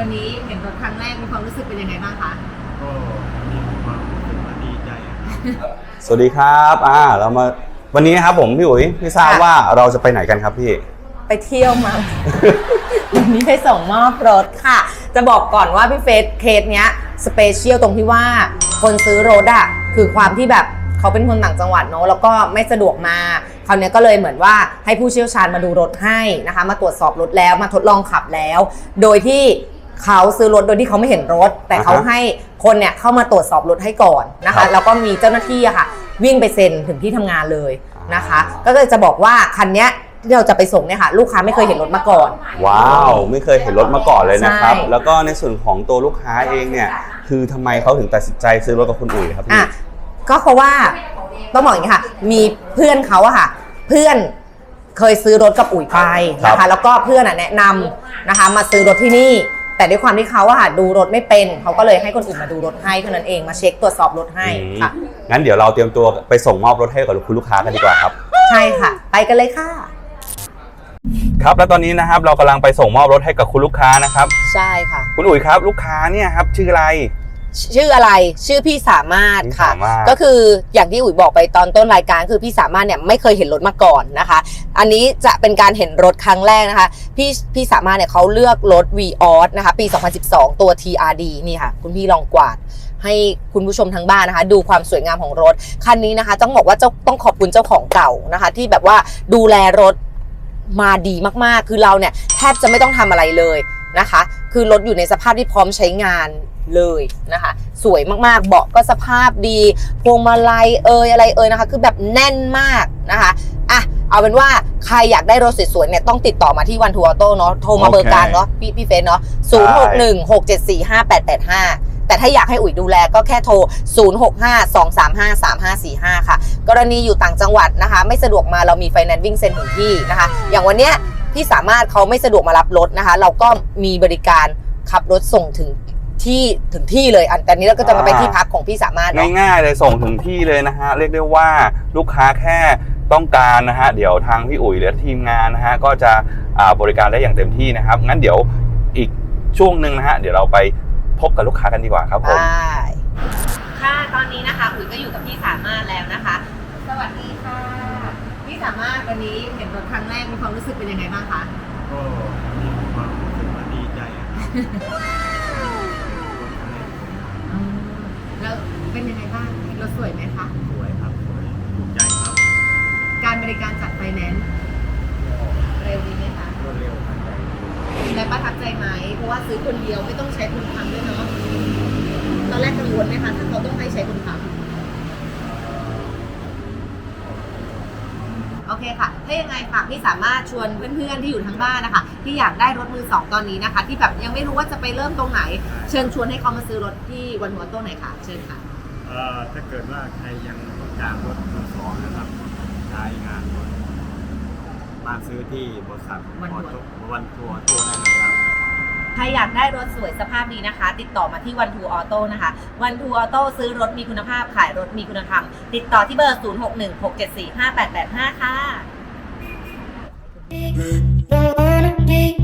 วันนี้เห็นรถครั้งแรกมีความรู้สึกเป็นยังไงบ้างคะก็มีความรู้สึกว่าดีใจอะครับสวัสดีครับอ่าเรามาวันนี้นะครับผมพี่อุ๋ยพี่ทราบค่ะว่าเราจะไปไหนกันครับพี่ ไปเที่ยวมา วันนี้ไปส่งมอบรถค่ะ จะบอกก่อนว่าพี่เฟสเคสเนี้ยสเปเชียลตรงที่ว่าคนซื้อรถอะคือความที่แบบเขาเป็นคนต่างจังหวัดเนอะแล้วก็ไม่สะดวกมาคราวเนี้ยก็เลยเหมือนว่าให้ผู้เชี่ยวชาญมาดูรถให้นะคะ มาตรวจสอบรถแล้วมาทดลองขับแล้ว โดยที่ เขาซื้อรถโดยที่เขาไม่เห็นรถ แต่เขาอ่าฮะให้คนเนี่ยเข้ามาตรวจสอบรถให้ก่อนนะครัคะ บแล้วก็มีเจ้าหน้าที่อะค่ะ วิ่งไปเซ็นถึงที่ทำงานเลยนะคะก็เลยจะบอกว่าคันเนี้ยที่เราจะไปส่งเนี่ยค่ะ ลูกค้าไม่เคยเห็นรถมาก่อน ว้าวไม่เคยเห็นรถมาก่อนเลยนะครับ ใช่ แล้วก็ในส่วนของตัวลูกค้าเองเนี่ย คือทำไมเขาถึงตัดสินใจซื้อรถกับคุณอุ๋ยครับพี่ อะก็เพราะว่าต้องบอกอย่างนี้ค่ะ มีเพื่อนเขาอะค่ะ เพื่อนเคยซื้อรถกับอุ๋ยไปนะครัคะ บแล้วก็เพื่อนอะแนะนำนะคะ มาซื้อรถที่นี่ แต่ด้วยความที่เขาอะค่ะดูรถไม่เป็น เขาก็เลยให้คนอื่นมาดูรถให้เท่านั้นเองมาเช็คตรวจสอบรถให้อืมค่ะ งั้นเดี๋ยวเราเตรียมตัวไปส่งมอบรถให้กับคุณลูกค้ากันดีกว่าครับ ใช่ค่ะ ไปกันเลยค่ะ ครับแล้วตอนนี้นะครับ เรากำลังไปส่งมอบรถให้กับคุณลูกค้านะครับ ใช่ค่ะ คุณอุ๋ยครับ ลูกค้าเนี่ยครับชื่ออะไร ชื่ออะไรชื่อพี่สามารถค่ะ พี่สามารถ ก็คืออย่างที่อุ๋ยบอกไปตอนต้นรายการคือพี่สามารถเนี่ยไม่เคยเห็นรถมาก่อนนะคะ อันนี้จะเป็นการเห็นรถครั้งแรกนะคะ พี่พี่สามารถเนี่ยเขาเลือกรถ v ีออนะคะ ปี 2012 ตัว TRD นี่ค่ะ คุณพี่ลองกวาด ให้คุณผู้ชมทางบ้านนะคะ ดูความสวยงามของรถ คันนี้นะคะ ต้องบอกว่าเจ้าต้องขอบคุณเจ้าของเก่านะคะ ที่แบบว่าดูแลรถมาดีมากๆ คือเราเนี่ยแทบจะไม่ต้องทำอะไรเลยนะคะ คือรถอยู่ในสภาพที่พร้อมใช้งานเลยนะคะ สวยมากๆ เบาะก็สภาพดี พวงมาลัยเอยอะไรเอยนะคะ คือแบบแน่นมากนะคะอะเอาเป็นว่าใครอยากได้รถสวยๆเนี่ยต้องติดต่อมาที่วันทัวร์โต้เนาะโทรมาเบอร์กลางเนาะพี่พี่เฟสเนาะ0 6 1 6 7 4 5 8 8 5แต่ถ้าอยากให้อุ๋ยดูแลก็แค่โทร 0652353545 ค่ะ กรณีอยู่ต่างจังหวัดนะคะ ไม่สะดวกมาเรามีไฟแนนซ์วิ่งเซ็นถึงที่นะคะ อย่างวันเนี้ย พี่สามารถเขาไม่สะดวกมารับรถนะคะ เราก็มีบริการขับรถส่งถึงที่ถึงที่เลยอันแต่นี้เราก็จะมาไปที่พักของพี่สามารถเนาะง่ายๆเลยส่งถึงที่เลยนะฮะเรียกได้ว่าลูกค้าแค่ต้องการนะฮะเดี๋ยวทางพี่อุ๋ยหรือทีมงานนะฮะก็จะอ่าบริการได้อย่างเต็มที่นะครับ งั้นเดี๋ยวอีกช่วงหนึ่งนะฮะเดี๋ยวเราไปพบกับลูกค้ากันดีกว่าครับผมได้ค่ะตอนนี้นะคะอุ๋ยก็อยู่กับพี่สามารถแล้วนะคะ สวัสดีค่ะ พี่สามารถวันนี้เห็นรถครั้งแรกมีความรู้สึกเป็นยังไงบ้างคะก็มีความรู้สึกว่าดีใจอะครับแล้วเป็นยังไงบ้างเห็นรถสวยไหมคะ สวยครับสวยถูกใจครับการบริการจัดไฟแนนซ์เร็วดีไหมคะ รวดเร็วทันใจและประทับใจไหม เพราะว่าซื้อคนเดียวไม่ต้องใช้คนทำด้วยเนาะ ตอนแรกกังวลไหมคะ ถ้าเขาต้องให้ใช้คนทำ เคค่ะ ถ้ายังไงฝากพี่สามารถชวนเพื่อนๆที่อยู่ทั้งบ้านนะคะ ที่อยากได้รถมือสองตอนนี้นะคะ ที่แบบยังไม่รู้ว่าจะไปเริ่มตรงไหน เชิญชวนให้เขามาซื้อรถที่วันหัวโต้ไหนอยค่ะ เชิญค่ะ เอ่อถ้าเกิดว่าใครยังต้องการรถมือสองนะครับใช้งานรถมาซื้อที่บริษัทวันอทัวร์อโต้วันทัวร์โต้ได้เลยครับ ใครอยากได้รถสวยสภาพดีนะคะ ติดต่อมาที่วันทูออโต้นะคะวันทูออโต้ซื้อรถมีคุณภาพขายรถมีคุณธรรม ติดต่อที่เบอร์ 0616745885 ค่ะ Wanna be